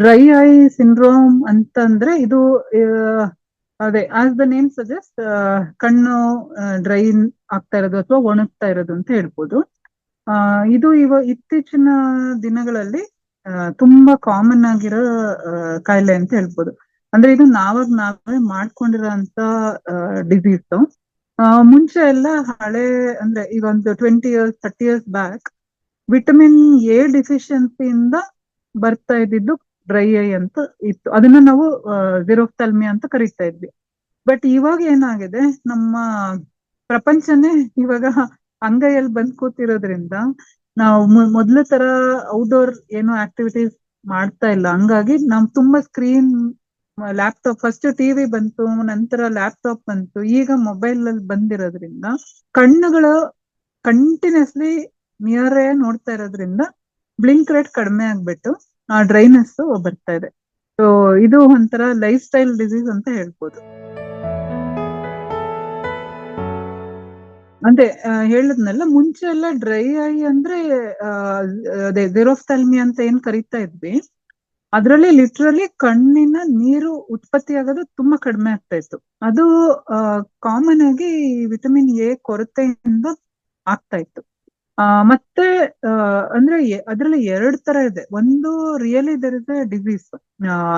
Dry I syndrome ಅಂತಂದ್ರೆ ಇದು ಅದೇ ಆಸ್ ದ ನೇಮ್ ಸಜೆಸ್ಟ್ ಕಣ್ಣು ಡ್ರೈ ಆಗ್ತಾ ಇರೋದು ಅಥವಾ ಒಣಗ್ತಾ ಇರೋದು ಅಂತ ಹೇಳ್ಬೋದು. ಇದು ಇವ, ಇತ್ತೀಚಿನ ದಿನಗಳಲ್ಲಿ ತುಂಬಾ ಕಾಮನ್ ಆಗಿರೋ ಕಾಯಿಲೆ ಅಂತ ಹೇಳ್ಬೋದು. ಅಂದ್ರೆ ಇದು ನಾವಾಗ ನಾವೇ ಮಾಡ್ಕೊಂಡಿರೋಂತ ಡಿಸೀಸ್ ಮುಂಚೆ ಎಲ್ಲ ಹಳೆ, ಅಂದ್ರೆ ಈಗ ಒಂದು twenty years thirty years back vitamin A ಡಿಫಿಷಿಯನ್ಸಿಯಿಂದ ಬರ್ತಾ ಇದ್ದಿದ್ದು ಡ್ರೈ ಐ ಅಂತ ಇತ್ತು. ಅದನ್ನ ನಾವು ಜಿರೋಫ್ತಲ್ಮಿ ಅಂತ ಕರಿತಾ ಇದ್ವಿ. ಬಟ್ ಇವಾಗ ಏನಾಗಿದೆ, ನಮ್ಮ ಪ್ರಪಂಚನೇ ಇವಾಗ ಅಂಗೈಯಲ್ಲಿ ಬಂದ್ ಕೂತಿರೋದ್ರಿಂದ ನಾವು ಮೊದ್ಲ ತರ ಔಟ್ಡೋರ್ ಏನೋ ಆಕ್ಟಿವಿಟೀಸ್ ಮಾಡ್ತಾ ಇಲ್ಲ. ಹಂಗಾಗಿ ನಾವು ತುಂಬಾ ಸ್ಕ್ರೀನ್ ಲ್ಯಾಪ್ಟಾಪ್ ಫಸ್ಟ್ ಟಿವಿ ಬಂತು, ನಂತರ ಲ್ಯಾಪ್ಟಾಪ್ ಬಂತು, ಈಗ ಮೊಬೈಲ್ ಅಲ್ಲಿ ಬಂದಿರೋದ್ರಿಂದ ಕಣ್ಣುಗಳು ಕಂಟಿನ್ಯೂಸ್ಲಿ ನಿಯರ್ ನೋಡ್ತಾ ಇರೋದ್ರಿಂದ ಬ್ಲಿಂಕ್ ರೇಟ್ ಕಡಿಮೆ ಆಗ್ಬಿಟ್ಟು ಆ ಡ್ರೈನೆಸ್ ಬರ್ತಾ ಇದೆ. ಸೊ ಇದು ಒಂಥರ ಲೈಫ್ ಸ್ಟೈಲ್ ಡಿಸೀಸ್ ಅಂತ ಹೇಳ್ಬೋದು. ಅದೇ ಹೇಳದ್ನಲ್ಲ, ಮುಂಚೆ ಎಲ್ಲ ಡ್ರೈ ಐ ಅಂದ್ರೆ ಅದೇ ಜೆರೋಫ್ಥಲ್ಮಿ ಅಂತ ಏನ್ ಕರಿತಾ ಇದ್ವಿ. ಅದರಲ್ಲಿ ಲಿಟ್ರಲಿ ಕಣ್ಣಿನ ನೀರು ಉತ್ಪತ್ತಿ ಆಗೋದು ತುಂಬಾ ಕಡಿಮೆ ಆಗ್ತಾ ಇತ್ತು. ಅದು ಕಾಮನ್ ಆಗಿ ವಿಟಮಿನ್ ಎ ಕೊರತೆಯಿಂದ ಆಗ್ತಾ ಇತ್ತು. ಆ, ಮತ್ತೆ ಅಂದ್ರೆ ಅದ್ರಲ್ಲಿ ಎರಡ್ ತರ ಇದೆ. ಒಂದು ರಿಯಲಿ ದರ್ ಇಸ್ ಡಿಸೀಸ್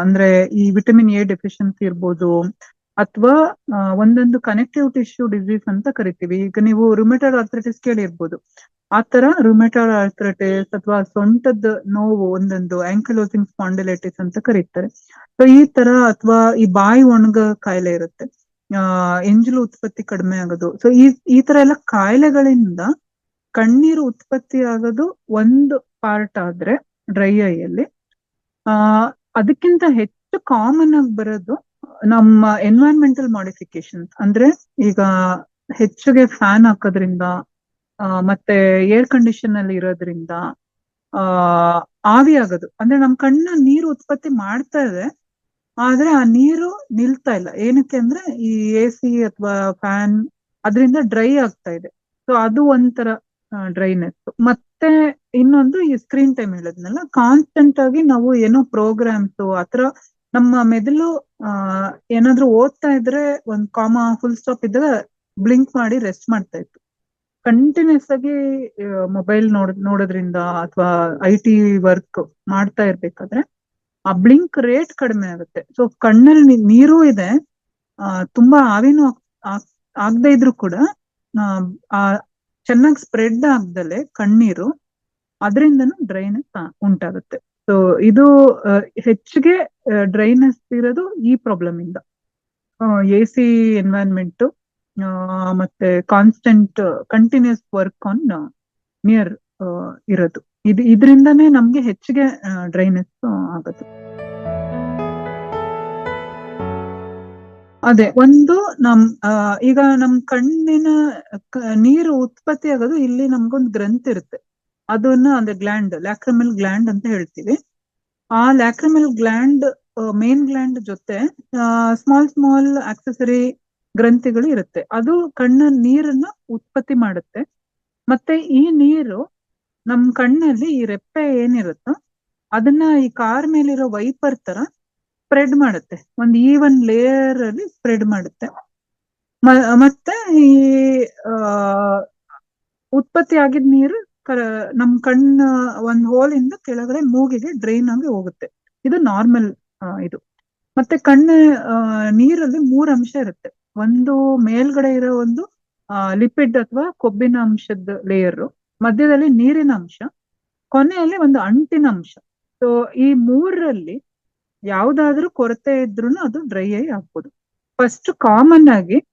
ಅಂದ್ರೆ ಈ ವಿಟಮಿನ್ ಎ ಡೆಫಿಷಿಯನ್ಸಿ ಇರ್ಬೋದು ಅಥವಾ ಒಂದೊಂದು ಕನೆಕ್ಟಿವ್ ಟಿಶ್ಯೂ ಡಿಸೀಸ್ ಅಂತ ಕರಿತೀವಿ. ಈಗ ನೀವು ರುಮೆಟಾಲ್ ಆರ್ಥ್ರೈಟಿಸ್ ಕೇಳಿರ್ಬೋದು. ಆ ತರ ರುಮೆಟಾಲ್ ಆರ್ಥ್ರೈಟಿಸ್ ಅಥವಾ ಸೊಂಟದ ನೋವು ಒಂದೊಂದು ಆಂಕಲೋಸಿಂಗ್ ಸ್ಪಾಂಡಿಲೈಟಿಸ್ ಅಂತ ಕರೀತಾರೆ. ಸೊ ಈ ತರ ಅಥವಾ ಈ ಬಾಯಿ ಒಣಗ ಕಾಯಿಲೆ ಇರುತ್ತೆ. ಆ ಎಂಜಲು ಉತ್ಪತ್ತಿ ಕಡಿಮೆ ಆಗೋದು. ಸೊ ಈ ಈ ತರ ಎಲ್ಲ ಕಾಯಿಲೆಗಳಿಂದ ಕಣ್ಣೀರು ಉತ್ಪತ್ತಿ ಆಗೋದು ಒಂದು ಪಾರ್ಟ್ ಆದ್ರೆ ಡ್ರೈ ಐಯಲ್ಲಿ ಆ, ಅದಕ್ಕಿಂತ ಹೆಚ್ಚು ಕಾಮನ್ ಆಗಿ ಬರೋದು ನಮ್ಮ ಎನ್ವೈರನ್ಮೆಂಟಲ್ ಮಾಡಿಫಿಕೇಶನ್ ಅಂದ್ರೆ ಈಗ ಹೆಚ್ಚಿಗೆ ಫ್ಯಾನ್ ಹಾಕೋದ್ರಿಂದ ಮತ್ತೆ ಏರ್ ಕಂಡೀಷನ್ ಅಲ್ಲಿ ಇರೋದ್ರಿಂದ, ಆ, ಆವಿ ಆಗೋದು. ಅಂದ್ರೆ ನಮ್ ಕಣ್ಣ ನೀರು ಉತ್ಪತ್ತಿ ಮಾಡ್ತಾ ಇದೆ, ಆದ್ರೆ ಆ ನೀರು ನಿಲ್ತಾ ಇಲ್ಲ. ಏನಕ್ಕೆ ಅಂದ್ರೆ ಈ ಎ ಅಥವಾ ಫ್ಯಾನ್ ಅದರಿಂದ ಡ್ರೈ ಆಗ್ತಾ ಇದೆ. ಸೊ ಅದು ಒಂಥರ ಡ್ರೈನೆಸ್ ಮತ್ತೆ ಇನ್ನೊಂದು ಈ ಸ್ಕ್ರೀನ್ ಟೈಮ್ ಹೇಳಿದ್ನಲ್ಲ ಕಾನ್ಸ್ಟೆಂಟ್ ಆಗಿ ನಾವು ಏನೋ ಪ್ರೋಗ್ರಾಮ್ಸ್ ಆತರ ನಮ್ಮ ಮೆದುಳು ಏನಾದ್ರೂ ಓದ್ತಾ ಇದ್ರೆ ಒಂದ್ ಕಾಮ ಫುಲ್ ಸ್ಟಾಪ್ ಇದ್ರೆ ಬ್ಲಿಂಕ್ ಮಾಡಿ ರೆಸ್ಟ್ ಮಾಡ್ತಾ ಇತ್ತು. ಕಂಟಿನ್ಯೂಸ್ ಆಗಿ ಮೊಬೈಲ್ ನೋಡ್, ನೋಡೋದ್ರಿಂದ ಅಥವಾ ಐ ಟಿ ವರ್ಕ್ ಮಾಡ್ತಾ ಇರ್ಬೇಕಾದ್ರೆ ಆ ಬ್ಲಿಂಕ್ ರೇಟ್ ಕಡಿಮೆ ಆಗುತ್ತೆ. ಸೊ ಕಣ್ಣಲ್ಲಿ ನೀರು ಇದೆ. ತುಂಬಾ ಆವಿನೂ ಆಗ್- ಆಗ್- ಆಗದೆ ಇದ್ರು ಕೂಡ ಆ ಚೆನ್ನಾಗಿ ಸ್ಪ್ರೆಡ್ ಆಗ್ದಲೆ ಕಣ್ಣೀರು ಅದರಿಂದನೂ ಡ್ರೈನೆಸ್ ಉಂಟಾಗುತ್ತೆ. ಸೊ ಇದು ಹೆಚ್ಚಿಗೆ ಡ್ರೈನೆಸ್ ಇರೋದು ಈ ಪ್ರಾಬ್ಲಮ್ ಇಂದ. ಎ ಸಿ ಎನ್ವೈರನ್ಮೆಂಟ್ ಮತ್ತೆ constant continuous work on near ಇರೋದು. ಇದು, ಇದರಿಂದನೇ ನಮ್ಗೆ ಹೆಚ್ಚಿಗೆ ಡ್ರೈನೆಸ್ ಆಗೋದು ಅದೇ, ಒಂದು ನಮ್ ಈಗ ನಮ್ ಕಣ್ಣಿನ ನೀರು ಉತ್ಪತ್ತಿ ಆಗೋದು ಇಲ್ಲಿ ನಮ್ಗೊಂದು ಗ್ರಂಥಿ ಇರುತ್ತೆ. ಅದನ್ನ ಅಂದ್ರೆ ಗ್ಲ್ಯಾಂಡ್, ಲ್ಯಾಕ್ರಮಲ್ ಗ್ಲ್ಯಾಂಡ್ ಅಂತ ಹೇಳ್ತೀವಿ. ಆ ಲ್ಯಾಕ್ರಮಲ್ ಗ್ಲ್ಯಾಂಡ್ ಮೇನ್ ಗ್ಲ್ಯಾಂಡ್ ಜೊತೆ ಸ್ಮಾಲ್ ಸ್ಮಾಲ್ ಆಕ್ಸೆಸರಿ ಗ್ರಂಥಿಗಳು ಇರುತ್ತೆ. ಅದು ಕಣ್ಣ ನೀರನ್ನ ಉತ್ಪತ್ತಿ ಮಾಡುತ್ತೆ. ಮತ್ತೆ ಈ ನೀರು ನಮ್ ಕಣ್ಣಲ್ಲಿ ಈ ರೆಪ್ಪೆ ಏನಿರುತ್ತೋ, ಅದನ್ನ ಈ ಕಾರ್ ಮೇಲಿರೋ ವೈಪರ್ ತರ ಸ್ಪ್ರೆಡ್ ಮಾಡುತ್ತೆ. ಒಂದು ಈವನ್ ಲೇಯರ್ ಅಲ್ಲಿ ಸ್ಪ್ರೆಡ್ ಮಾಡುತ್ತೆ. ಮತ್ತೆ ಈ ಉತ್ಪತ್ತಿ ಆಗಿದ ನೀರು ನಮ್ ಕಣ್ಣ, ಒಂದ್ ಇಂದ ಕೆಳಗಡೆ ಮೂಗಿಗೆ ಡ್ರೈನ್ ಆಗಿ ಹೋಗುತ್ತೆ. ಇದು ನಾರ್ಮಲ್ ಇದು. ಮತ್ತೆ ಕಣ್ಣ ನೀರಲ್ಲಿ ಮೂರ್ ಅಂಶ ಇರುತ್ತೆ. ಒಂದು ಮೇಲ್ಗಡೆ ಇರೋ ಒಂದು ಲಿಪಿಡ್ ಅಥವಾ ಕೊಬ್ಬಿನ ಅಂಶದ ಲೇಯರ್ ಮಧ್ಯದಲ್ಲಿ ನೀರಿನ ಅಂಶ. ಕೊನೆಯಲ್ಲಿ ಒಂದು ಅಂಟಿನ ಅಂಶ. ಸೊ ಈ ಮೂರರಲ್ಲಿ ಯಾವ್ದಾದ್ರೂ ಕೊರತೆ ಇದ್ರೂ ಅದು ಡ್ರೈ ಐ ಆಗ್ಬೋದು. ಫಸ್ಟ್ ಕಾಮನ್ ಆಗಿ,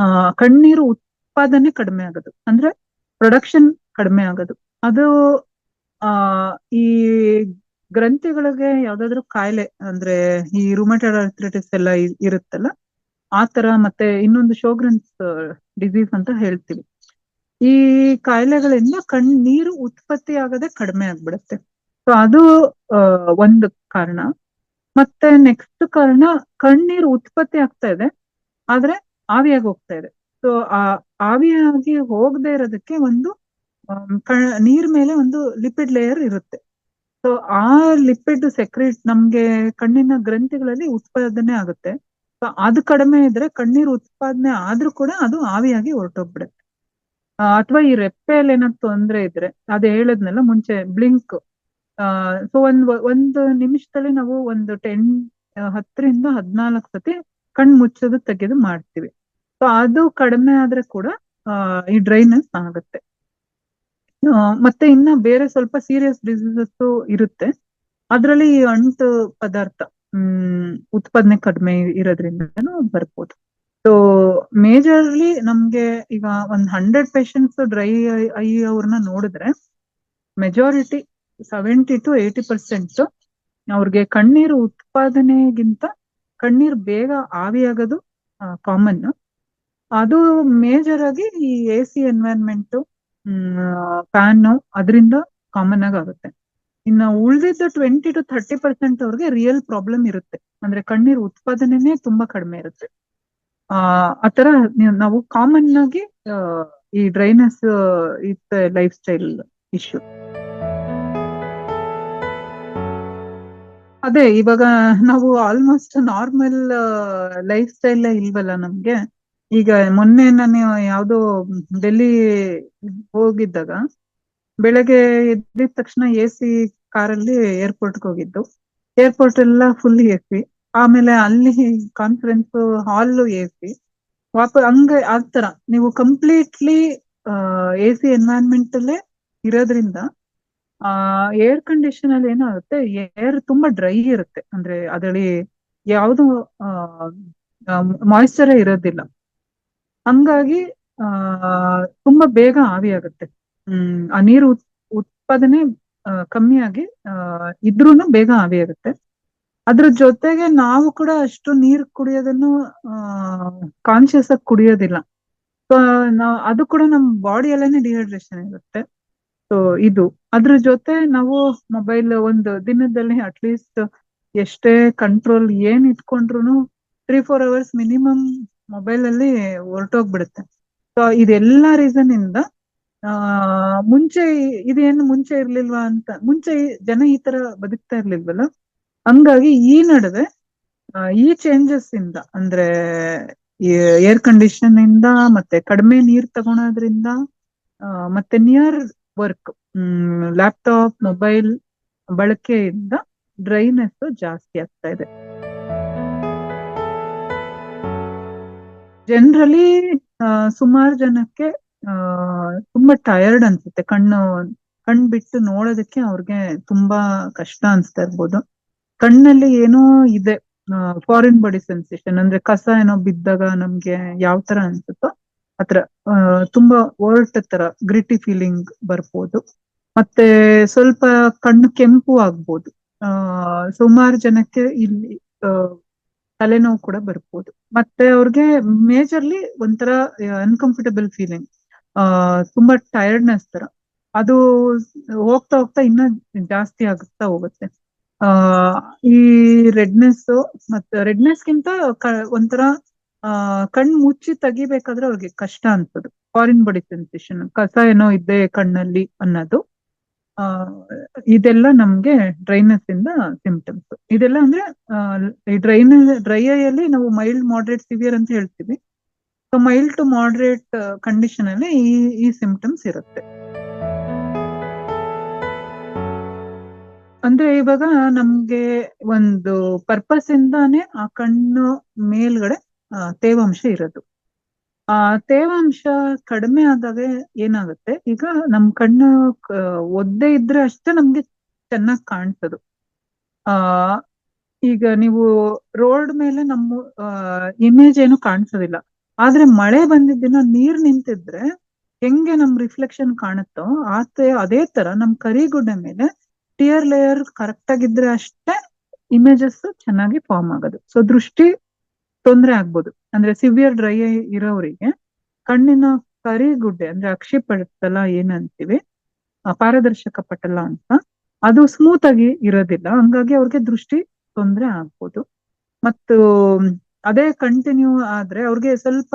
ಆ, ಕಣ್ಣೀರು ಉತ್ಪಾದನೆ ಕಡಿಮೆ ಆಗೋದು. ಅಂದ್ರೆ ಪ್ರೊಡಕ್ಷನ್ ಕಡಿಮೆ ಆಗೋದು. ಅದು, ಆ, ಈ ಗ್ರಂಥಿಗಳಿಗೆ ಯಾವ್ದಾದ್ರು ಕಾಯಿಲೆ, ಅಂದ್ರೆ ಈ ರುಮಟೆಡ್ ಆರ್ಥ್ರೈಟಿಸ್ ಎಲ್ಲ ಇರುತ್ತಲ್ಲ, ಆ ತರ ಮತ್ತೆ ಇನ್ನೊಂದು ಶೋಗ್ರನ್ಸ್ ಡಿಸೀಸ್ ಅಂತ ಹೇಳ್ತೀವಿ. ಈ ಕಾಯಿಲೆಗಳಿಂದ ಕಣ್ಣೀರು ಉತ್ಪತ್ತಿ ಆಗದೆ ಕಡಿಮೆ ಆಗ್ಬಿಡುತ್ತೆ. ಸೊ ಅದು ಒಂದು ಕಾರಣ. ಮತ್ತೆ ನೆಕ್ಸ್ಟ್ ಕಾರಣ, ಕಣ್ಣೀರು ಉತ್ಪತ್ತಿ ಆಗ್ತಾ ಇದೆ. ಆದ್ರೆ ಆವಿಯಾಗಿ ಹೋಗ್ತಾ ಇದೆ. ಸೊ ಆ ಆವಿಯಾಗಿ ಹೋಗದೆ ಇರೋದಕ್ಕೆ ಒಂದು ನೀರ್ ಮೇಲೆ ಒಂದು ಲಿಪಿಡ್ ಲೇಯರ್ ಇರುತ್ತೆ. ಸೊ ಆ ಲಿಪಿಡ್ ಸೆಕ್ರೆಟ್ ನಮ್ಗೆ ಕಣ್ಣಿನ ಗ್ರಂಥಿಗಳಲ್ಲಿ ಉತ್ಪಾದನೆ ಆಗುತ್ತೆ. ಸೊ ಅದು ಕಡಿಮೆ ಇದ್ರೆ ಕಣ್ಣೀರು ಉತ್ಪಾದನೆ ಆದ್ರೂ ಕೂಡ ಅದು ಆವಿಯಾಗಿ ಹೊರಟೋಗ್ಬಿಡುತ್ತೆ. ಅಥವಾ ಈ ರೆಪ್ಪೆಯಲ್ಲಿ ಏನಾದ್ರು ತೊಂದ್ರೆ ಇದ್ರೆ, ಅದು ಹೇಳದ್ನಲ್ಲ ಮುಂಚೆ ಬ್ಲಿಂಕ್ ಸೊ ಒಂದ್ ಒಂದು ನಿಮಿಷದಲ್ಲಿ ನಾವು ಒಂದು ಟೆನ್ ಹತ್ತರಿಂದ ಹದ್ನಾಲ್ಕು ಸತಿ ಕಣ್ ಮುಚ್ಚೋದು ತೆಗೆದು ಮಾಡ್ತೀವಿ. ಸೊ ಅದು ಕಡಿಮೆ ಆದ್ರೆ ಕೂಡ ಈ ಡ್ರೈನೆಸ್ ಆಗುತ್ತೆ. ಮತ್ತೆ ಇನ್ನ ಬೇರೆ ಸ್ವಲ್ಪ ಸೀರಿಯಸ್ ಡಿಸೀಸಸ್ ಇರುತ್ತೆ. ಅದ್ರಲ್ಲಿ ಈ ಅಂಟು ಪದಾರ್ಥ, ಹ್ಮ್, ಉತ್ಪಾದನೆ ಕಡಿಮೆ ಇರೋದ್ರಿಂದನು ಬರ್ಬೋದು. ಸೊ ಮೇಜರ್ಲಿ ನಮ್ಗೆ ಈಗ ಒಂದ್ ಹಂಡ್ರೆಡ್ ಪೇಷಂಟ್ಸ್ ಡ್ರೈ ಐ ಅವ್ರನ್ನ ನೋಡಿದ್ರೆ majority seventy to eighty percent ಅವ್ರಿಗೆ ಕಣ್ಣೀರು ಉತ್ಪಾದನೆಗಿಂತ ಕಣ್ಣೀರು ಬೇಗ ಆವಿಯಾಗೋದು ಕಾಮನ್ ಅದು ಮೇಜರ್ ಆಗಿ ಈ ಎ ಸಿ ಎನ್ವೈರನ್ಮೆಂಟ್ ಫ್ಯಾನ್ ಅದರಿಂದ ಕಾಮನ್ ಆಗಿ ಆಗುತ್ತೆ. ಇನ್ನು ಉಳಿದಿದ್ದ ಟ್ವೆಂಟಿ ಟು ಥರ್ಟಿ ಪರ್ಸೆಂಟ್ ಅವ್ರಿಗೆ ರಿಯಲ್ ಪ್ರಾಬ್ಲಮ್ ಇರುತ್ತೆ. ಅಂದ್ರೆ ಕಣ್ಣೀರು ಉತ್ಪಾದನೆನೇ ತುಂಬಾ ಕಡಿಮೆ ಇರುತ್ತೆ. ಆ ಆತರ ನೀವ್- ಕಾಮನ್ ಆಗಿ ಈ ಡ್ರೈನೆಸ್ ಇತ್ ಲೈಫ್ ಸ್ಟೈಲ್ ಇಶ್ಯೂ ಅದೇ, ಇವಾಗ ನಾವು ಆಲ್ಮೋಸ್ಟ್ ನಾರ್ಮಲ್ ಲೈಫ್ ಸ್ಟೈಲ್ ಇಲ್ವಲ್ಲ ನಮ್ಗೆ? ಈಗ ಮೊನ್ನೆ ನಾನು ಯಾವ್ದೋ ಡೆಲ್ಲಿ ಹೋಗಿದ್ದಾಗ, ಬೆಳಗ್ಗೆ ಎದ್ದಿದ ತಕ್ಷಣ ಎ ಸಿ ಕಾರಲ್ಲಿ ಏರ್ಪೋರ್ಟ್ ಹೋಗಿದ್ದು. ಏರ್ಪೋರ್ಟ್ ಎಲ್ಲ ಫುಲ್ ಎ ಸಿ ಆಮೇಲೆ ಅಲ್ಲಿ ಕಾನ್ಫರೆನ್ಸ್ ಹಾಲ್ ಎ ಸಿ ವಾಪ ಆ ಆತರ ನೀವು ಕಂಪ್ಲೀಟ್ಲಿ ಎ ಸಿ ಎನ್ವೈರನ್ಮೆಂಟ್ ಅಲ್ಲೇ ಇರೋದ್ರಿಂದ ಆ ಏರ್ ಕಂಡೀಷನ್ ಅಲ್ಲಿ ಏನಾಗುತ್ತೆ? ಏರ್ ತುಂಬಾ ಡ್ರೈ ಇರುತ್ತೆ. ಅಂದ್ರೆ ಅದರಲ್ಲಿ ಯಾವುದು ಮಾಯಿಶ್ಚರ್ ಇರೋದಿಲ್ಲ. ಹಂಗಾಗಿ, ಆ, ತುಂಬಾ ಬೇಗ ಆವಿ ಆಗುತ್ತೆ. ಹ್ಮ್, ಆ ನೀರು ಉತ್- ಉತ್ಪಾದನೆ ಕಮ್ಮಿ ಕಮ್ಮಿಯಾಗಿ ಆ, ಇದ್ರೂನು ಬೇಗ ಆವಿ ಆಗುತ್ತೆ. ಅದ್ರ ಜೊತೆಗೆ ನಾವು ಕೂಡ ಅಷ್ಟು ನೀರ್ ಕುಡಿಯೋದನ್ನು ಕಾನ್ಶಿಯಸ್ ಆಗಿ ಕುಡಿಯೋದಿಲ್ಲ. ಅದು ಕೂಡ ನಮ್ಮ ಬಾಡಿಯಲ್ಲೇನೆ ಡಿಹೈಡ್ರೇಷನ್ ಇರುತ್ತೆ. ಸೊ ಇದು. ಅದ್ರ ಜೊತೆ ನಾವು ಮೊಬೈಲ್ ಒಂದು ದಿನದಲ್ಲಿ ಅಟ್ಲೀಸ್ಟ್ ಎಷ್ಟೇ ಕಂಟ್ರೋಲ್ ಏನ್ ಇಟ್ಕೊಂಡ್ರು three four hours minimum mobile ಅಲ್ಲಿ ಹೊರಟೋಗ್ಬಿಡುತ್ತೆ. ಸೊ ಇದೆಲ್ಲ ರೀಸನ್ ಇಂದ ಮುಂಚೆ ಇದೇನು ಮುಂಚೆ ಇರ್ಲಿಲ್ವಾ ಅಂತ, ಮುಂಚೆ ಜನ ಈ ತರ ಬದುಕ್ತಾ ಇರ್ಲಿಲ್ವಲ್ಲ? ಹಂಗಾಗಿ ಈ ನಡುವೆ ಈ ಚೇಂಜಸ್ ಇಂದ, ಅಂದ್ರೆ ಏರ್ ಕಂಡೀಷನ್ ಇಂದ, ಮತ್ತೆ ಕಡಿಮೆ ನೀರ್ ತಗೊಳೋದ್ರಿಂದ ಮತ್ತೆ ನಿಯರ್ ವರ್ಕ್ ಲ್ಯಾಪ್ಟಾಪ್ ಮೊಬೈಲ್ ಬಳಕೆಯಿಂದ ಡ್ರೈನೆಸ್ ಜಾಸ್ತಿ ಆಗ್ತಾ ಇದೆ. ಜನರಲಿ ಸುಮಾರು ಜನಕ್ಕೆ ತುಂಬಾ ಟಯರ್ಡ್ ಅನ್ಸುತ್ತೆ. ಕಣ್ಣು ಕಣ್ ಬಿಟ್ಟು ನೋಡೋದಕ್ಕೆ ಅವ್ರಿಗೆ ತುಂಬಾ ಕಷ್ಟ ಅನ್ಸ್ತಾ ಇರ್ಬೋದು. ಕಣ್ಣಲ್ಲಿ ಏನೋ ಇದೆ ಫಾರಿನ್ ಬಾಡಿ ಸೆನ್ಸೇಷನ್ ಅಂದ್ರೆ ಕಸ ಏನೋ ಬಿದ್ದಾಗ ನಮ್ಗೆ ಯಾವ ತರ ಅನ್ಸುತ್ತೋ ಆತರ ಆ, ತುಂಬಾ ಒರಟ ತರ ಗ್ರಿಟಿ ಫೀಲಿಂಗ್ ಬರ್ಬೋದು. ಮತ್ತೆ ಸ್ವಲ್ಪ ಕಣ್ಣು ಕೆಂಪು ಆಗ್ಬೋದು. ಆ ಸುಮಾರು ಜನಕ್ಕೆ ಇಲ್ಲಿ ತಲೆನೋವು ಕೂಡ ಬರ್ಬೋದು. ಮತ್ತೆ ಅವ್ರಿಗೆ ಮೇಜರ್ಲಿ ಒಂಥರ ಅನ್ಕಂಫರ್ಟಬಲ್ ಫೀಲಿಂಗ್ ಆ ತುಂಬಾ ಟೈರ್ಡ್ನೆಸ್ ತರ. ಅದು ಹೋಗ್ತಾ ಹೋಗ್ತಾ ಇನ್ನ ಜಾಸ್ತಿ ಆಗುತ್ತಾ ಹೋಗುತ್ತೆ. ಆ ಈ ರೆಡ್ನೆಸ್ ಮತ್ತೆ ರೆಡ್ನೆಸ್ಗಿಂತ ಒಂಥರ ಆ, ಕಣ್ ಮುಚ್ಚಿ ತೆಗಿಬೇಕಾದ್ರೆ ಅವ್ರಿಗೆ ಕಷ್ಟ ಅನ್ಸೋದು ಫಾರಿನ್ ಬಾಡಿ ಸೆನ್ಸೇಷನ್ ಕಸ ಏನೋ ಇದೆ ಕಣ್ಣಲ್ಲಿ ಅನ್ನೋದು. ಆ, ಇದೆಲ್ಲ ನಮ್ಗೆ ಡ್ರೈನೆಸ್ ಇಂದ ಸಿಂಪ್ಟಮ್ಸ್ ಇದೆಲ್ಲ ಅಂದ್ರೆ ಡ್ರೈನ್ ಡ್ರೈ ಅಲ್ಲಿ ನಾವು ಮೈಲ್ಡ್ ಮಾಡ್ರೇಟ್ ಸಿವಿಯರ್ ಅಂತ ಹೇಳ್ತೀವಿ. So mild to moderate condition ಅಲ್ಲಿ ಈ ಈ ಸಿಂಪ್ಟಮ್ಸ್ ಇರುತ್ತೆ. ಅಂದ್ರೆ ಇವಾಗ ನಮ್ಗೆ ಒಂದು ಪರ್ಪಸ್ ಇಂದಾನೆ ಆ ಕಣ್ಣು ಮೇಲ್ಗಡೆ ತೇವಾಂಶ ಇರೋದು. ಆ, ತೇವಾಂಶ ಕಡಿಮೆ ಆದಾಗ ಏನಾಗುತ್ತೆ? ಈಗ ನಮ್ ಕಣ್ಣು ಒದ್ದೆ ಇದ್ರೆ ಅಷ್ಟೇ ನಮ್ಗೆ ಚೆನ್ನಾಗಿ ಕಾಣ್ತದು ಆ, ಈಗ ನೀವು ರೋಡ್ ಮೇಲೆ ನಮ್ಮ ಇಮೇಜ್ ಏನು ಕಾಣಿಸೋದಿಲ್ಲ. ಆದ್ರೆ ಮಳೆ ಬಂದಿದ್ದ ದಿನ ನೀರ್ ನಿಂತಿದ್ರೆ ಹೆಂಗೆ ನಮ್ ರಿಫ್ಲೆಕ್ಷನ್ ಕಾಣುತ್ತೋ ಆತ, ಅದೇ ತರ ನಮ್ ಕರಿಗುಡ್ಡೆ ಮೇಲೆ ಟಿಯರ್ ಲೇಯರ್ ಕರೆಕ್ಟ್ ಆಗಿದ್ರೆ ಅಷ್ಟೇ ಇಮೇಜಸ್ ಚೆನ್ನಾಗಿ ಫಾರ್ಮ್ ಆಗೋದು. ಸೊ ದೃಷ್ಟಿ ತೊಂದ್ರೆ ಆಗ್ಬೋದು. ಅಂದ್ರೆ ಸಿವಿಯರ್ ಡ್ರೈ ಐ ಇರೋರಿಗೆ ಕಣ್ಣಿನ ಕರಿಗುಡ್ಡೆ ಅಂದ್ರೆ ಅಕ್ಷಿಪಟಲ ಏನಂತೀವಿ ಆ, ಪಾರದರ್ಶಕ ಪಟಲ ಅಂತ ಅದು ಸ್ಮೂತ್ ಆಗಿ ಇರೋದಿಲ್ಲ. ಹಂಗಾಗಿ ಅವ್ರಿಗೆ ದೃಷ್ಟಿ ತೊಂದರೆ ಆಗ್ಬೋದು. ಮತ್ತು ಅದೇ ಕಂಟಿನ್ಯೂ ಆದ್ರೆ ಅವ್ರಿಗೆ ಸ್ವಲ್ಪ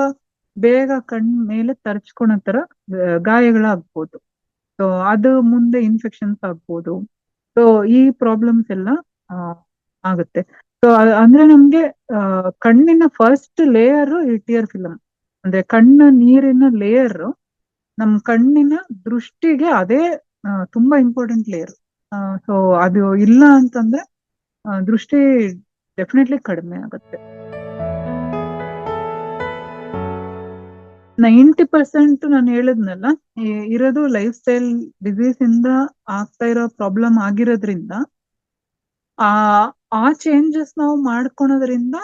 ಬೇಗ ಕಣ್ ಮೇಲೆ ತರ್ಚ್ಕೊಳೋ ತರ ಗಾಯಗಳಾಗ್ಬೋದು. ಸೊ ಅದು ಮುಂದೆ ಇನ್ಫೆಕ್ಷನ್ಸ್ ಆಗ್ಬೋದು. ಸೊ ಈ ಪ್ರಾಬ್ಲಮ್ಸ್ ಎಲ್ಲ ಆಗುತ್ತೆ. ಸೊ ಅಂದ್ರೆ ನಮ್ಗೆ ಕಣ್ಣಿನ ಫಸ್ಟ್ ಲೇಯರ್ ಈ ಟಿಯರ್ ಫಿಲಮ್ ಅಂದ್ರೆ ಕಣ್ಣ ನೀರಿನ ಲೇಯರ್ ನಮ್ ಕಣ್ಣಿನ ದೃಷ್ಟಿಗೆ ಅದೇ ತುಂಬಾ ಇಂಪಾರ್ಟೆಂಟ್ ಲೇಯರ್ ಸೊ ಅದು ಇಲ್ಲ ಅಂತಂದ್ರೆ ದೃಷ್ಟಿ ಡೆಫಿನೆಟ್ಲಿ ಕಡಿಮೆ ಆಗುತ್ತೆ. ನೈಂಟಿ ಪರ್ಸೆಂಟ್ ನಾನು ಹೇಳಿದ್ನಲ್ಲ ಇರೋದು ಲೈಫ್ ಸ್ಟೈಲ್ ಡಿಸೀಸ್ ಇಂದ ಆಗ್ತಾ ಇರೋ ಪ್ರಾಬ್ಲಮ್ ಆಗಿರೋದ್ರಿಂದ, ಆ ಆ ಚೇಂಜಸ್ ನಾವು ಮಾಡ್ಕೊಳೋದ್ರಿಂದ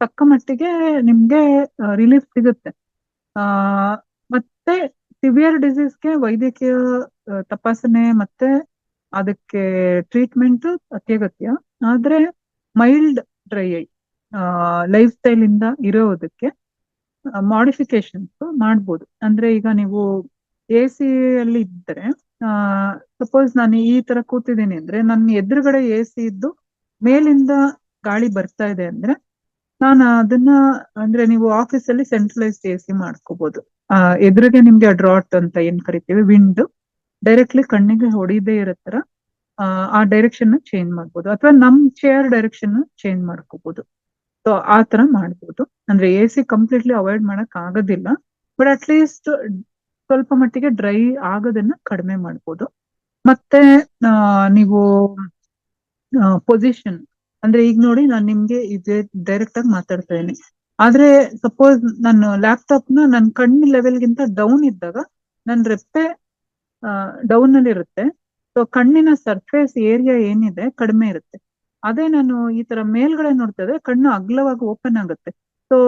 ತಕ್ಕ ಮಟ್ಟಿಗೆ ನಿಮ್ಗೆ ರಿಲೀಫ್ ಸಿಗುತ್ತೆ. ಆ, ಮತ್ತೆ ಸಿವಿಯರ್ ಡಿಸೀಸ್ಗೆ ವೈದ್ಯಕೀಯ ತಪಾಸಣೆ ಮತ್ತೆ ಅದಕ್ಕೆ ಟ್ರೀಟ್ಮೆಂಟ್ ಅತ್ಯಗತ್ಯ. ಆದ್ರೆ mild dry eye lifestyle ಇಂದ ಇರೋದಕ್ಕೆ ಮಾಡಿಫಿಕೇಶನ್ಸ್ ಮಾಡ್ಬೋದು. ಅಂದ್ರೆ ಈಗ ನೀವು ಎ ಸಿ ಅಲ್ಲಿ ಇದ್ರೆ ಸಪೋಸ್ ನಾನು ಈ ತರ ಕೂತಿದ್ದೀನಿ ಅಂದ್ರೆ ನನ್ನ ಎದುರುಗಡೆ ಎ ಸಿ ಇದ್ದು ಮೇಲಿಂದ ಗಾಳಿ ಬರ್ತಾ ಇದೆ ಅಂದ್ರೆ ನಾನು ಅದನ್ನ ಅಂದ್ರೆ ನೀವು ಆಫೀಸ್ ಅಲ್ಲಿ ಸೆಂಟ್ರಲೈಸ್ಡ್ ಎ ಸಿ ಮಾಡ್ಕೋಬಹುದು ಆ ಎದುರಿಗೆ ನಿಮ್ಗೆ ಡ್ರಾಟ್ ಅಂತ ಏನ್ ಕರಿತೀವಿ? ವಿಂಡ್ ಡೈರೆಕ್ಟ್ಲಿ ಕಣ್ಣಿಗೆ ಹೊಡಿದೇ ಇರೋ ತರ ಆ, ಆ ಡೈರೆಕ್ಷನ್ ಚೇಂಜ್ ಮಾಡ್ಬೋದು. ಅಥವಾ ನಮ್ ಚೇರ್ ಡೈರೆಕ್ಷನ್ ಚೇಂಜ್ ಮಾಡ್ಕೋಬಹುದು ಸೊ ಆ ತರ ಮಾಡ್ಬೋದು. ಅಂದ್ರೆ ಎ ಸಿ ಕಂಪ್ಲೀಟ್ಲಿ ಅವಾಯ್ಡ್ ಮಾಡಕ್ ಆಗೋದಿಲ್ಲ. ಬಟ್ ಅಟ್ ಲೀಸ್ಟ್ ಸ್ವಲ್ಪ ಮಟ್ಟಿಗೆ ಡ್ರೈ ಆಗೋದನ್ನ ಕಡಿಮೆ ಮಾಡ್ಬೋದು. ಮತ್ತೆ ಆ, ನೀವು ಪೊಸಿಷನ್ ಅಂದ್ರೆ ಈಗ ನೋಡಿ ನಾನು ನಿಮ್ಗೆ ಇದೆ ಡೈರೆಕ್ಟ್ ಆಗಿ ಮಾತಾಡ್ತಾ ಇದೀನಿ ಆದ್ರೆ ಸಪೋಸ್ ನಾನು ಲ್ಯಾಪ್ಟಾಪ್ನ ನನ್ನ ಕಣ್ಣು ಲೆವೆಲ್ಗಿಂತ ಡೌನ್ ಇದ್ದಾಗ ನನ್ನ ರೆಪ್ಪೆ ಡೌನ್ ಅಲ್ಲಿ ಇರುತ್ತೆ. ಸೊ ಕಣ್ಣಿನ ಸರ್ಫೇಸ್ ಏರಿಯಾ ಏನಿದೆ ಕಡಿಮೆ ಇರುತ್ತೆ. ಅದೇ ನಾನು ಈ ತರ ಮೇಲ್ಗಡೆ ನೋಡ್ತಾ ಇದ್ರೆ ಕಣ್ಣು ಅಗ್ಲವಾಗಿ ಓಪನ್ ಆಗುತ್ತೆ. ಸೊ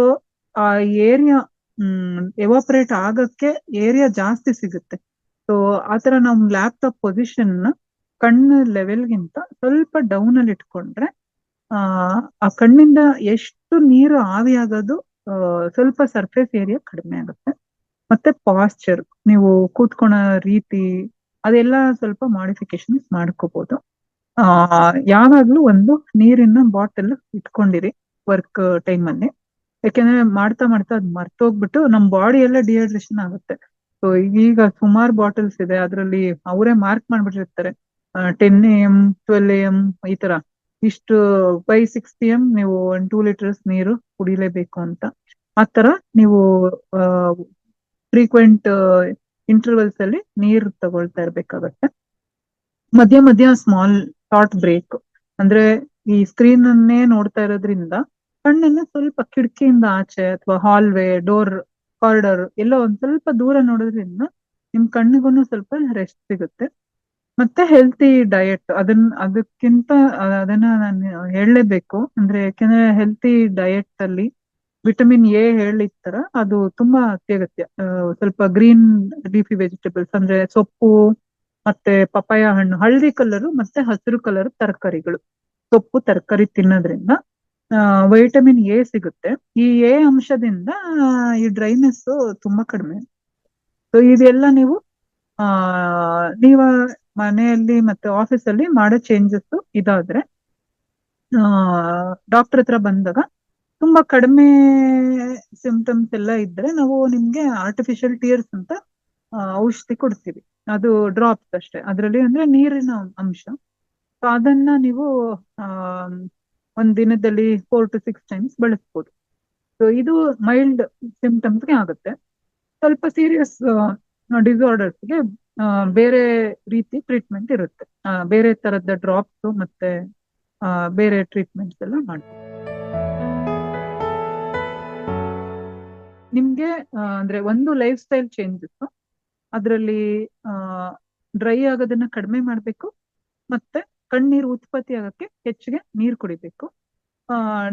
ಆ ಏರಿಯಾ ಎವಾಪರೇಟ್ ಆಗಕ್ಕೆ ಏರಿಯಾ ಜಾಸ್ತಿ ಸಿಗುತ್ತೆ. ಸೊ ಆತರ ನಮ್ ಲ್ಯಾಪ್ಟಾಪ್ ಪೊಸಿಷನ್ ಕಣ್ಣು ಲೆವೆಲ್ಗಿಂತ ಸ್ವಲ್ಪ ಡೌನ್ ಅಲ್ಲಿ ಇಟ್ಕೊಂಡ್ರೆ, ಆ ಕಣ್ಣಿಂದ ಎಷ್ಟು ನೀರು ಆವಿಯಾಗೋದು ಸ್ವಲ್ಪ ಸರ್ಫೇಸ್ ಏರಿಯಾ ಕಡಿಮೆ ಆಗುತ್ತೆ. ಮತ್ತೆ ಪಾಸ್ಚರ್ ನೀವು ಕೂತ್ಕೊಳೋ ರೀತಿ, ಅದೆಲ್ಲ ಸ್ವಲ್ಪ ಮಾಡಿಫಿಕೇಶನ್ ಮಾಡ್ಕೋಬಹುದು ಆ, ಯಾವಾಗ್ಲೂ ಒಂದು ನೀರಿನ ಬಾಟಲ್ ಇಟ್ಕೊಂಡಿರಿ ವರ್ಕ್ ಟೈಮ್ ಅಲ್ಲಿ. ಯಾಕೆಂದ್ರೆ ಮಾಡ್ತಾ ಮಾಡ್ತಾ ಅದ್ ಮರ್ತೋಗ್ಬಿಟ್ಟು ನಮ್ ಬಾಡಿ ಎಲ್ಲ ಡಿಹೈಡ್ರೇಷನ್ ಆಗುತ್ತೆ. ಸೊ ಈಗ ಸುಮಾರು ಬಾಟಲ್ಸ್ ಇದೆ, ಅದರಲ್ಲಿ ಅವರೇ mark ಮಾಡ್ಬಿಟ್ಟಿರ್ತಾರೆ. Ten A M twelve A M ಈ ತರ. ಇಷ್ಟು ಬೈ ಸಿಕ್ಸ್ ಪಿ ಎಂ ನೀವು ಒನ್ ಟೂ ಲೀಟರ್ಸ್ ನೀರು ಕುಡಿಲೇಬೇಕು ಅಂತ. ಆತರ ನೀವು ಫ್ರೀಕ್ವೆಂಟ್ ಇಂಟರ್ವಲ್ಸ್ ಅಲ್ಲಿ ನೀರು ತಗೊಳ್ತಾ ಇರ್ಬೇಕಾಗತ್ತೆ. ಮಧ್ಯ ಮಧ್ಯ ಸ್ಮಾಲ್ ಶಾರ್ಟ್ ಬ್ರೇಕ್ ಅಂದ್ರೆ ಈ ಸ್ಕ್ರೀನ್ ಅನ್ನೇ ನೋಡ್ತಾ ಇರೋದ್ರಿಂದ ಕಣ್ಣನ್ನ ಸ್ವಲ್ಪ ಕಿಟಕಿಯಿಂದ ಆಚೆ ಅಥವಾ ಹಾಲ್ವೇ ಡೋರ್ ಕಾರಿಡಾರ್ ಎಲ್ಲೋ ಒಂದ್ ಸ್ವಲ್ಪ ದೂರ ನೋಡೋದ್ರಿಂದ ನಿಮ್ ಕಣ್ಣಿಗೂ ಸ್ವಲ್ಪ ರೆಸ್ಟ್ ಸಿಗುತ್ತೆ. ಮತ್ತೆ ಹೆಲ್ತಿ ಡಯಟ್ ಅದನ್ನ ಅದಕ್ಕಿಂತ ಅದನ್ನ ನಾನು ಹೇಳಲೇಬೇಕು. ಅಂದ್ರೆ ಯಾಕೆಂದ್ರೆ ಹೆಲ್ತಿ ಡಯಟ್ ಅಲ್ಲಿ ವಿಟಮಿನ್ ಎ ಹೇಳಿರ್ತಾರ ಅದು ತುಂಬಾ ಅತ್ಯಗತ್ಯ. ಸ್ವಲ್ಪ ಗ್ರೀನ್ ಲೀಫಿ ವೆಜಿಟೇಬಲ್ಸ್ ಅಂದ್ರೆ ಸೊಪ್ಪು, ಮತ್ತೆ ಪಪಾಯ ಹಣ್ಣು, ಹಳದಿ ಕಲರು ಮತ್ತೆ ಹಸಿರು ಕಲರ್ ತರಕಾರಿಗಳು. ಸೊಪ್ಪು, ತರಕಾರಿ ತಿನ್ನೋದ್ರಿಂದ ವೈಟಮಿನ್ ಎ ಸಿಗುತ್ತೆ. ಈ ಎ ಅಂಶದಿಂದ ಈ ಡ್ರೈನೆಸ್ ತುಂಬಾ ಕಡಿಮೆ. ಸೊ ಇದೆಲ್ಲ ನೀವು ಆ, ನೀವ ಮನೆಯಲ್ಲಿ ಮತ್ತೆ ಆಫೀಸ್ ಅಲ್ಲಿ ಮಾಡೋ ಚೇಂಜಸ್ ಇದಾದ್ರೆ ಡಾಕ್ಟರ್ ಹತ್ರ ಬಂದಾಗ ತುಂಬಾ ಕಡಿಮೆ ಸಿಂಪ್ಟಮ್ಸ್ ಎಲ್ಲ ಇದ್ರೆ ನಾವು ನಿಮ್ಗೆ ಆರ್ಟಿಫಿಷಿಯಲ್ ಟಿಯರ್ಸ್ ಅಂತ ಔಷಧಿ ಕೊಡ್ತೀವಿ. ಅದು ಡ್ರಾಪ್ಸ್ ಅಷ್ಟೇ. ಅದರಲ್ಲಿ ಅಂದ್ರೆ ನೀರಿನ ಅಂಶ. ಸೊ ಅದನ್ನ ನೀವು ಒಂದ್ ದಿನದಲ್ಲಿ ಫೋರ್ ಟು ಸಿಕ್ಸ್ ಟೈಮ್ಸ್ ಬಳಸ್ಬೋದು. ಸೊ ಇದು ಮೈಲ್ಡ್ ಸಿಂಪ್ಟಮ್ಸ್ಗೆ ಆಗುತ್ತೆ. ಸ್ವಲ್ಪ ಸೀರಿಯಸ್ ಡಿಸಾರ್ಡರ್ಸ್ಗೆ ಬೇರೆ ರೀತಿ ಟ್ರೀಟ್ಮೆಂಟ್ ಇರುತ್ತೆ. ಬೇರೆ ತರದ ಡ್ರಾಪ್ಸ್ ಮತ್ತೆ ಬೇರೆ ಟ್ರೀಟ್ಮೆಂಟ್ಸ್ ಎಲ್ಲ ಮಾಡ್ತೀವಿ. ನಿಮ್ಗೆ ಅಂದ್ರೆ ಒಂದು ಲೈಫ್ ಸ್ಟೈಲ್ ಚೇಂಜಸ್ ಅದರಲ್ಲಿ ಡ್ರೈ ಆಗೋದನ್ನ ಕಡಿಮೆ ಮಾಡಬೇಕು. ಮತ್ತೆ ಕಣ್ಣೀರು ಉತ್ಪತ್ತಿ ಆಗಕ್ಕೆ ಹೆಚ್ಚಿಗೆ ನೀರು ಕುಡಿಬೇಕು.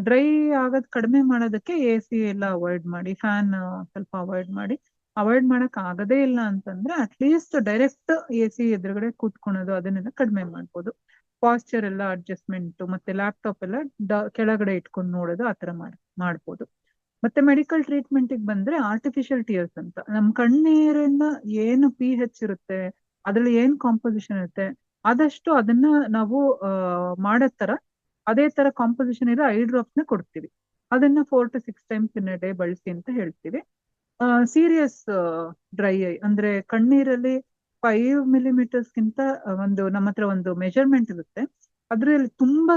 ಡ್ರೈ ಆಗೋದ್ ಕಡಿಮೆ ಮಾಡೋದಕ್ಕೆ ಎ ಸಿ ಎಲ್ಲ ಅವಾಯ್ಡ್ ಮಾಡಿ ಫ್ಯಾನ್ ಸ್ವಲ್ಪ ಅವಾಯ್ಡ್ ಮಾಡಿ. ಅವಾಯ್ಡ್ ಮಾಡಕ್ ಆಗದೇ ಇಲ್ಲ ಅಂತಂದ್ರೆ ಅಟ್ಲೀಸ್ಟ್ ಡೈರೆಕ್ಟ್ ಎ ಸಿ ಎದುರುಗಡೆ ಕೂತ್ಕೊಳೋದು, ಅದನ್ನೆಲ್ಲ ಕಡಿಮೆ ಮಾಡ್ಬೋದು. ಪಾಸ್ಚರ್ ಎಲ್ಲ ಅಡ್ಜಸ್ಟ್ಮೆಂಟ್ ಮತ್ತೆ ಲ್ಯಾಪ್ಟಾಪ್ ಎಲ್ಲ ಕೆಳಗಡೆ ಇಟ್ಕೊಂಡು ನೋಡೋದು ಆತರ ಮಾಡ್, ಮಾಡ್ಬೋದು. ಮತ್ತೆ ಮೆಡಿಕಲ್ ಟ್ರೀಟ್ಮೆಂಟ್ ಬಂದ್ರೆ ಆರ್ಟಿಫಿಷಿಯಲ್ ಟಿಯರ್ಸ್ ಅಂತ. ನಮ್ ಕಣ್ಣೀರಿಂದ ಏನು ಪಿ ಹೆಚ್ ಇರುತ್ತೆ, ಅದ್ರಲ್ಲಿ ಏನ್ ಕಾಂಪೋಸಿಷನ್ ಇರುತ್ತೆ, ಆದಷ್ಟು ಅದನ್ನ ನಾವು ಮಾಡೋ ತರ ಅದೇ ತರ ಕಾಂಪೋಸಿಷನ್ ಇರೋ ಐ ಡ್ರಾಪ್ಸ್ನ ಕೊಡ್ತೀವಿ. ಅದನ್ನ four to six times in day ಬಳಸಿ ಅಂತ ಹೇಳ್ತೀವಿ. Serious dry eye. ಅಂದ್ರೆ ಕಣ್ಣೀರಲ್ಲಿ ಫೈವ್ ಮಿಲಿಮೀಟರ್ಸ್ ಗಿಂತ ಒಂದು ನಮ್ಮ ಹತ್ರ ಒಂದು ಮೆಜರ್ಮೆಂಟ್ ಇರುತ್ತೆ. ಅದ್ರಲ್ಲಿ ತುಂಬಾ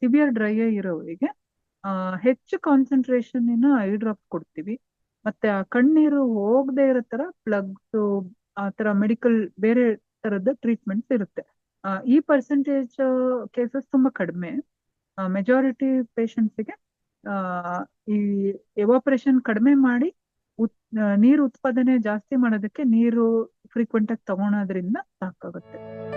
ಸಿವಿಯರ್ ಡ್ರೈ ಐ ಇರೋರಿಗೆ ಹೆಚ್ಚು ಕಾನ್ಸಂಟ್ರೇಷನ್ ಐ ಡ್ರಾಪ್ ಕೊಡ್ತೀವಿ. ಮತ್ತೆ ಆ ಕಣ್ಣೀರು ಹೋಗದೆ ಇರೋ ತರ ಪ್ಲಗ್ಸ್ ಆ ತರ ಮೆಡಿಕಲ್ ಬೇರೆ ತರದ ಟ್ರೀಟ್ಮೆಂಟ್ಸ್ ಇರುತ್ತೆ. ಈ ಪರ್ಸೆಂಟೇಜ್ ಕೇಸಸ್ ತುಂಬಾ ಕಡಿಮೆ. ಮೆಜಾರಿಟಿ ಗೆ ಈ ಎವಾಪರೇಷನ್ ಕಡಿಮೆ ಮಾಡಿ ಉತ್- ನೀರು ಉತ್ಪಾದನೆ ಜಾಸ್ತಿ ಮಾಡೋದಕ್ಕೆ ನೀರು ಫ್ರೀಕ್ವೆಂಟ್ ಆಗಿ ತಗೊಳೋದ್ರಿಂದ ಸಾಕಾಗುತ್ತೆ.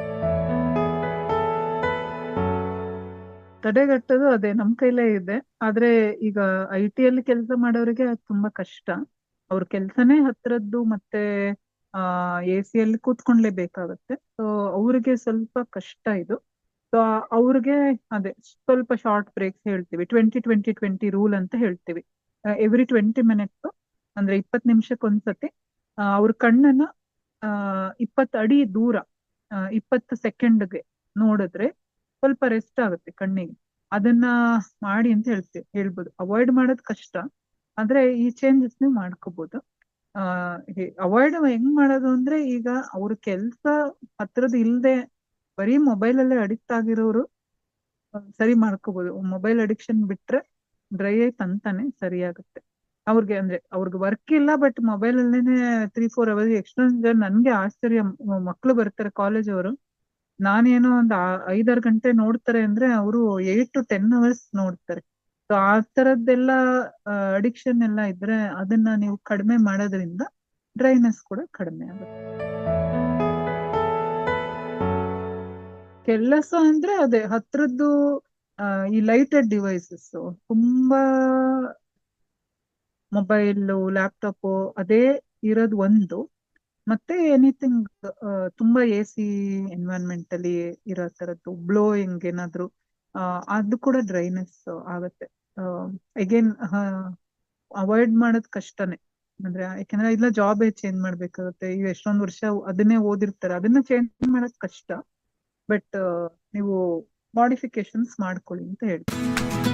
ತಡೆಗಟ್ಟೋದು ಅದೇ ನಮ್ ಕೈಲೇ ಇದೆ. ಆದ್ರೆ ಈಗ ಐ ಟಿ ಅಲ್ಲಿ ಕೆಲಸ ಮಾಡೋರಿಗೆ ಅದು ತುಂಬಾ ಕಷ್ಟ. ಅವ್ರ ಕೆಲ್ಸನೇ ಹತ್ರದ್ದು ಮತ್ತೆ, ಆ ಎ ಸಿ ಅಲ್ಲಿ ಕೂತ್ಕೊಂಡ್ಲೇಬೇಕಾಗತ್ತೆ ಸೊ ಅವ್ರಿಗೆ ಸ್ವಲ್ಪ ಕಷ್ಟ ಇದು. ಸೊ ಅವ್ರಿಗೆ ಅದೇ ಸ್ವಲ್ಪ ಶಾರ್ಟ್ ಬ್ರೇಕ್ಸ್ ಹೇಳ್ತೀವಿ. ಟ್ವೆಂಟಿ ಟ್ವೆಂಟಿ ಟ್ವೆಂಟಿ ರೂಲ್ ಅಂತ ಹೇಳ್ತೀವಿ. ಎವ್ರಿ ಟ್ವೆಂಟಿ ಮಿನಿಟ್ಸ್ ಅಂದ್ರೆ ಇಪ್ಪತ್ ನಿಮಿಷಕ್ಕೆ ಒಂದ್ಸತಿ ಆ, ಅವ್ರ ಕಣ್ಣನ್ನ ಆ ಇಪ್ಪತ್ತು ಅಡಿ ದೂರ ಇಪ್ಪತ್ತು ಸೆಕೆಂಡ್ಗೆ ನೋಡಿದ್ರೆ ಸ್ವಲ್ಪ ರೆಸ್ಟ್ ಆಗುತ್ತೆ ಕಣ್ಣಿಗೆ. ಅದನ್ನ ಮಾಡಿ ಅಂತ ಹೇಳ್ತೀವಿ ಹೇಳ್ಬೋದು. ಅವಾಯ್ಡ್ ಮಾಡೋದ್ ಕಷ್ಟ ಆದ್ರೆ ಈ ಚೇಂಜಸ್ ನೀವು ಮಾಡ್ಕೋಬಹುದು ಆ ಅವಾಯ್ಡ್ ಹೆಂಗ್ ಮಾಡೋದು ಅಂದ್ರೆ ಈಗ ಅವ್ರ ಕೆಲ್ಸ ಹತ್ರದ ಇಲ್ದೆ ಬರೀ ಮೊಬೈಲ್ ಅಲ್ಲೇ ಅಡಿಕ್ಟ್ ಆಗಿರೋರು ಸರಿ ಮಾಡ್ಕೋಬಹುದು ಮೊಬೈಲ್ ಅಡಿಕ್ಷನ್ ಬಿಟ್ರೆ ಡ್ರೈ ಐ ಅಂತಾನೆ ಸರಿ ಆಗುತ್ತೆ ಅವ್ರಿಗೆ ಅಂದ್ರೆ ಅವ್ರಿಗೆ ವರ್ಕ್ ಇಲ್ಲ ಬಟ್ ಮೊಬೈಲ್ ಅಲ್ಲೇನೆ ತ್ರೀ ಫೋರ್ ಅವರ್ಸ್ ಎಕ್ಸ್ಟೆಂಡ್ ನನ್ಗೆ ಆಶ್ಚರ್ಯ. ಮಕ್ಳು ಬರ್ತಾರೆ ಕಾಲೇಜ್ ಅವರು. ನಾನೇನೋ ಒಂದ್ ಐದಾರು ಗಂಟೆ ನೋಡ್ತಾರೆ ಅಂದ್ರೆ ಅವರು ಏಟ್ ಟು ಟೆನ್ ಅವರ್ಸ್ ನೋಡ್ತಾರೆ. ಸೊ ಆ ತರದ್ದೆಲ್ಲ ಅಡಿಕ್ಷನ್ ಎಲ್ಲ ಇದ್ರೆ ಅದನ್ನ ನೀವು ಕಡಿಮೆ ಮಾಡೋದ್ರಿಂದ ಡ್ರೈನೆಸ್ ಕೂಡ ಕಡಿಮೆ ಆಗುತ್ತೆ. ಕೆಲಸ ಅಂದ್ರೆ ಅದೇ ಹತ್ರದ್ದು ಈ ಲೈಟೆಡ್ ಡಿವೈಸಸ್ ತುಂಬಾ ಮೊಬೈಲ್ ಲ್ಯಾಪ್ಟಾಪ್ ಅದೇ ಇರೋದು ಒಂದು. ಮತ್ತೆ ಎನಿಥಿಂಗ್ ತುಂಬಾ ಎ ಸಿ ಎನ್ವೈರನ್ಮೆಂಟ್ ಅಲ್ಲಿ ಇರೋ ತರದ್ದು ಬ್ಲೋಯಿಂಗ್ ಏನಾದ್ರು ಅದು ಕೂಡ ಡ್ರೈನೆಸ್ ಆಗತ್ತೆ. ಅಗೇನ್ ಅವಾಯ್ಡ್ ಮಾಡೋದ್ ಕಷ್ಟನೇ. ಅಂದ್ರೆ, ಯಾಕಂದ್ರೆ ಇಲ್ಲ ಜಾಬ್ ಚೇಂಜ್ ಮಾಡ್ಬೇಕಾಗುತ್ತೆ. ಈಗ ಎಷ್ಟೊಂದು ವರ್ಷ ಅದನ್ನೇ ಓದಿರ್ತಾರೆ. ಅದನ್ನ ಚೇಂಜ್ ಮಾಡೋದ್ ಕಷ್ಟ. ಬಟ್ ನೀವು ಮಾಡಿಫಿಕೇಶನ್ಸ್ ಮಾಡ್ಕೊಳ್ಳಿ ಅಂತ ಹೇಳ್ತೀನಿ.